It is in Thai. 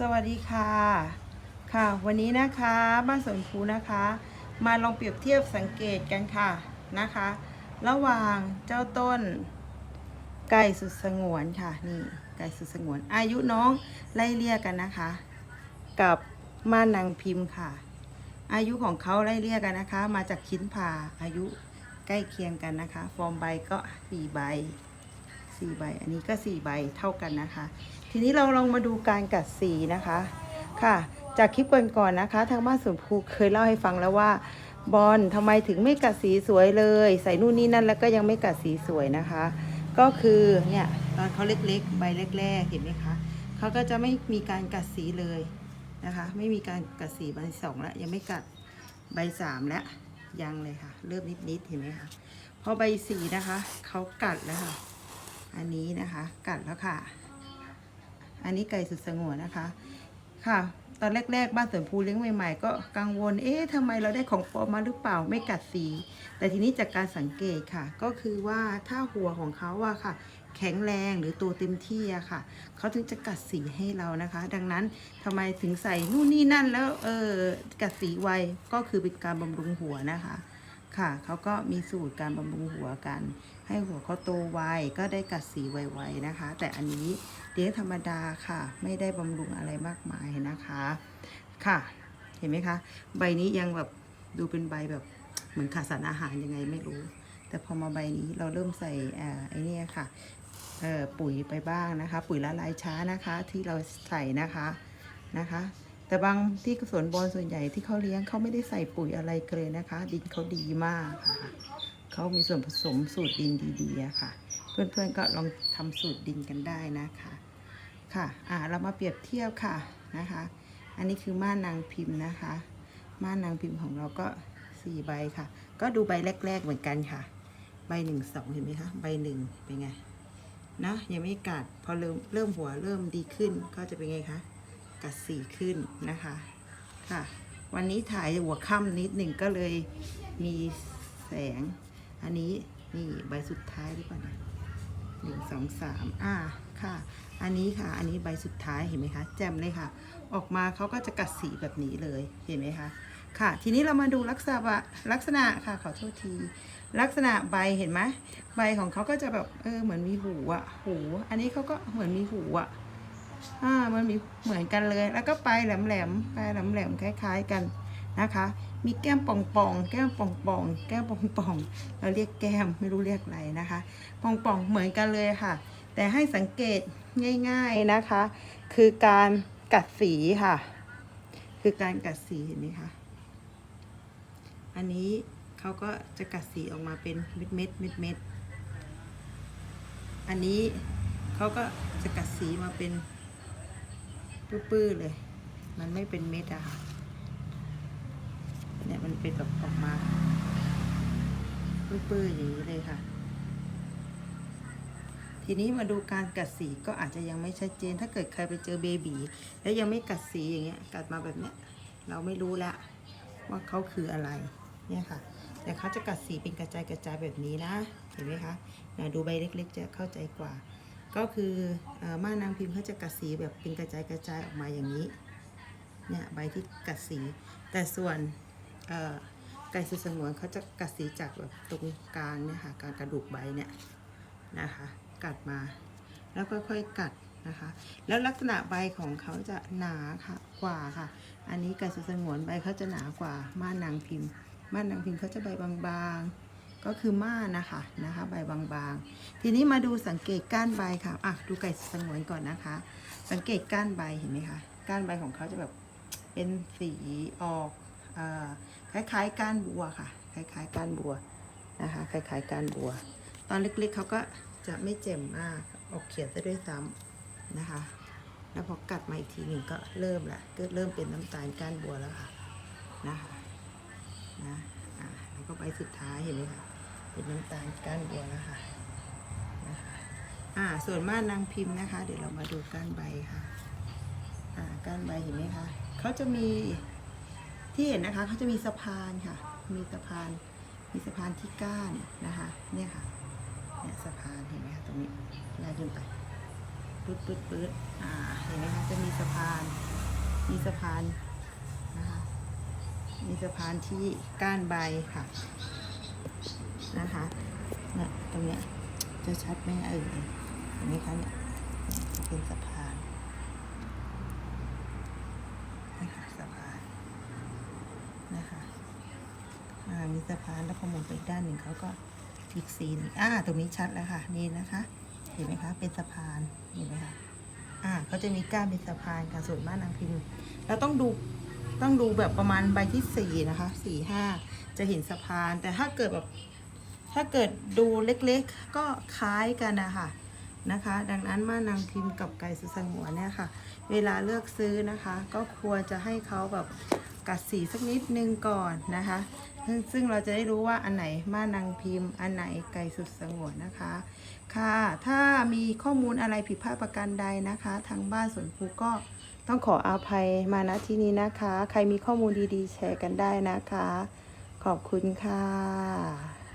สวัสดีค่ะ ค่ะ วันนี้นะคะบ้านสวนภูนะคะ มาลองเปรียบเทียบสังเกตกันค่ะนะคะ ระหว่างเจ้าต้น ไก่สุดสงวนค่ะนี่ไก่สุดสงวน อายุน้องไล่เลี่ยกันนะคะ กับม่านนางพิมพ์ค่ะ อายุของเขาไล่เลี่ยกันนะคะ มาจากชิ้นผ่าอายุใกล้เคียงกันนะคะ ฟอร์มใบก็สี่ใบ สี่ใบ อันนี้ก็สี่ใบเท่ากันนะคะ ทีนี้เราลองมาดูการกัดสีนะคะ ค่ะ จากคลิปก่อนๆนนะคะ ทางบ้านสวนภูเคยเล่าให้ฟังแล้วว่า บอลทำไมถึงไม่กัดสีสวยเลย ใส่นู่นนี่นั่นแล้วก็ยังไม่กัดสีสวยนะคะ ก็คือเนี่ยตอนเขาเล็กๆ ใบแรกๆ เห็นไหมคะเขาก็จะไม่มีการกัดสีเลยนะคะ ไม่มีการกัดสีใบสองแล้วยังไม่กัดใบสามแล้วยังเลยค่ะ เริ่มนิดๆเห็นไหมคะพอใบสีนะคะเขากัดแล้วค่ะ อันนี้นะคะ กัดแล้วค่ะ อันนี้ไก่สุดสงวนนะคะ ค่ะ ตอนแรก ๆ บ้านสวนภูเลี้ยงใหม่ๆ ก็กังวล เอ๊ะทำไมเราได้ของปลอมมาหรือเปล่าไม่กัดสี แต่ทีนี้จากการสังเกตค่ะ ก็คือว่าถ้าหัวของเขาอะค่ะ แข็งแรงหรือตัวเต็มที่อะค่ะ เขาถึงจะกัดสีให้เรานะคะ ดังนั้นทำไมถึงใส่นู่นนี่นั่นแล้วเออกัดสีไวก็คือเป็นการบำรุงหัวนะคะ ค่ะ เขาก็มีสูตรการบำรุงหัวกัน ให้หัวเขาโตไวก็ได้กัดสีไวๆนะคะ แต่อันนี้เลี้ยงธรรมดาค่ะ ไม่ได้บำรุงอะไรมากมายนะคะ ค่ะ เห็นไหมคะ ใบนี้ยังแบบดูเป็นใบแบบเหมือนขาดสารอาหารยังไงไม่รู้ แต่พอมาใบนี้เราเริ่มใส่ไอ้เนี่ยค่ะปุ๋ยไปบ้างนะคะ ปุ๋ยละลายช้านะคะที่เราใส่นะคะนะคะ แต่บางที่สวนบอลส่วนใหญ่ที่เขาเลี้ยงเขาไม่ได้ใส่ปุ๋ยอะไรเลยนะคะ ดินเขาดีมากค่ะเขามีส่วนผสมสูตรดินดีๆค่ะ เพื่อนๆก็ลองทำสูตรดินกันได้นะคะค่ะอ่าเรามาเปรียบเทียบค่ะนะคะ อันนี้คือม่านนางพิมพ์นะคะ ม่านนางพิมพ์ของเราก็สี่ใบค่ะ ก็ดูใบแรก ๆเหมือนกันค่ะ ใบหนึ่งสองเห็นไหมคะใบหนึ่งเป็นไงนะยังไม่กัดพอเริ่มเริ่มหัวเริ่มดีขึ้นก็จะเป็นไงคะ กัดสีขึ้นนะคะค่ะ วันนี้ถ่ายหัวค่ำนิดหนึ่งก็เลยมีแสง อันนี้นี่ใบสุดท้ายหรือเปล่านี่ยหนึ่งสองสามอ่าค่ะ อันนี้ค่ะ อันนี้ใบสุดท้ายเห็นไหมคะ แจ่มเลยค่ะ ออกมาเขาก็จะกัดสีแบบนี้เลยเห็นไหมคะค่ะ ทีนี้เรามาดูลักษณะลักษณะค่ะขอโทษที ลักษณะใบเห็นไหมใบของเขาก็จะแบบเออเหมือนมีหูอะหู อันนี้เขาก็เหมือนมีหูอะ อ่ามันมีเหมือนกันเลย แล้วก็ปลายแหลมๆปลายแหลมๆคล้าย ๆกันนะคะ มีแก้มป่องๆแก้มป่องๆแก้มป่องๆเราเรียกแก้มไม่รู้เรียกอะไรนะคะ ป่องๆเหมือนกันเลยค่ะ แต่ให้สังเกตง่ายๆนะคะ คือการกัดสีค่ะ คือการกัดสีเห็นไหมคะอันนี้เขาก็จะกัดสีออกมาเป็นเม็ดเม็ดเม็ดเม็ดๆอันนี้เขาก็จะกัดสีมาเป็น ปื้อๆเลย มันไม่เป็นเม็ดอะค่ะเนี่ยมันเป็นแบบออกมาปื้อๆอย่างนี้เลยค่ะ ทีนี้มาดูการกัดสีก็อาจจะยังไม่ชัดเจน ถ้าเกิดใครไปเจอเบบีแล้วยังไม่กัดสีอย่างเงี้ย กัดมาแบบเนี้ย เราไม่รู้ละว่าเขาคืออะไร เนี่ยค่ะ แต่เขาจะกัดสีเป็นกระจายกระจายแบบนี้นะ เห็นไหมคะนะดูใบเล็กๆจะเข้าใจกว่า ก็คืออม่านางพิมพ์เขาจะกัดสีแบบเป็นกระจายกระจายออกมาอย่างนี้เนี่ยใบที่กัดสี แต่ส่วนไก่สุสงวนเขาจะกัดสีจากแบบตรงกลางเนี่ยค่ะกางกระดูกใบเนี่ยนะคะกัดมาแล้วค่อยๆกัดนะคะ แล้วลักษณะใบของเขาจะหนาค่ะกว่าค่ะ อันนี้ไก่สุสงวนใบเขาจะหนากว่าม่านนางพิมพ์ม่านนางพิมพ์เขาจะใบบางๆ ก็คือม่านนะคะนะคะ ใบบางๆ ทีนี้มาดูสังเกตก้านใบค่ะอะดูไก่สงวนก่อนนะคะ สังเกตก้านใบเห็นไหมคะก้านใบของเขาจะแบบเป็นสีออกอคล้ายๆก้านบัวค่ะ คล้ายๆก้านบัวนะคะ คล้ายๆก้านบัว ตอนเล็กๆเขาก็จะไม่เจ็มมากออกเขียวซะด้วยซ้ำนะคะ แล้วพอกัดมาอีกทีหนึ่งก็เริ่มละก็เริ่มเป็นน้ำตาลก้านบัวแล้วค่ะนะคะนะ ก็ใบสุดท้ายเห็นไหมคะเป็นน้ำตาลก้านบัวแล้วค่ะนะคะอ่าส่วนมานนางพิมพ์นะคะ เดี๋ยวเรามาดูก้านใบค่ะอ่าก้านใบเห็นไหมคะเขาจะมีที่เห็นนะคะเขาจะมีสะพานค่ะ มีสะพาน มีสะพานที่ก้านนะคะ เนี่ยค่ะ เนี่ยสะพานเห็นไหมคะตรงนี้ไล่ขึ้นไปปื๊ดปื๊ดปื๊ดอ่า เห็นไหมคะจะมีสะพาน มีสะพาน มีสะพานที่ก้านใบค่ะนะคะเนี่ยตรงเนี้ยจะชัดไหมเออเห็นไหมคะเนี่ยเป็นสะพานนะคะสะพานนะคะอ่ามีสะพานแล้วพอมองไปอีกด้านหนึ่งเขาก็อีกสีหนึงอ่าตรงนี้ชัดแล้วค่ะ นี่นะคะ เห็นไหมคะ เป็นสะพานเห็นไหมคะอ่าเขาจะมีก้านเป็นสะพานค่ะส่วนมากนางพิมพ์เราต้องดู ต้องดูแบบประมาณใบที่สี่นะคะสี่ห้าจะเห็นสะพาน แต่ถ้าเกิดแบบถ้าเกิดดูเล็กๆ ก็คล้ายกันนะคะนะคะ ดังนั้นมานางพิมพ์กับไก่สุสงวนเนี่ยค่ะ เวลาเลือกซื้อนะคะ ก็ควรจะให้เขาแบบกัดสีสักนิดนึงก่อนนะคะซึ่งซึ่งเราจะได้รู้ว่าอันไหนม่านางพิมพ์ อันไหนไก่สุดสงวนนะคะ ค่ะ ถ้ามีข้อมูลอะไรผิดพลาดประการใดนะคะ ทางบ้านสวนภูก็ ต้องขออาภัยมาณที่นี้นะคะ ใครมีข้อมูลดีๆ แชร์กันได้นะคะ ขอบคุณค่ะ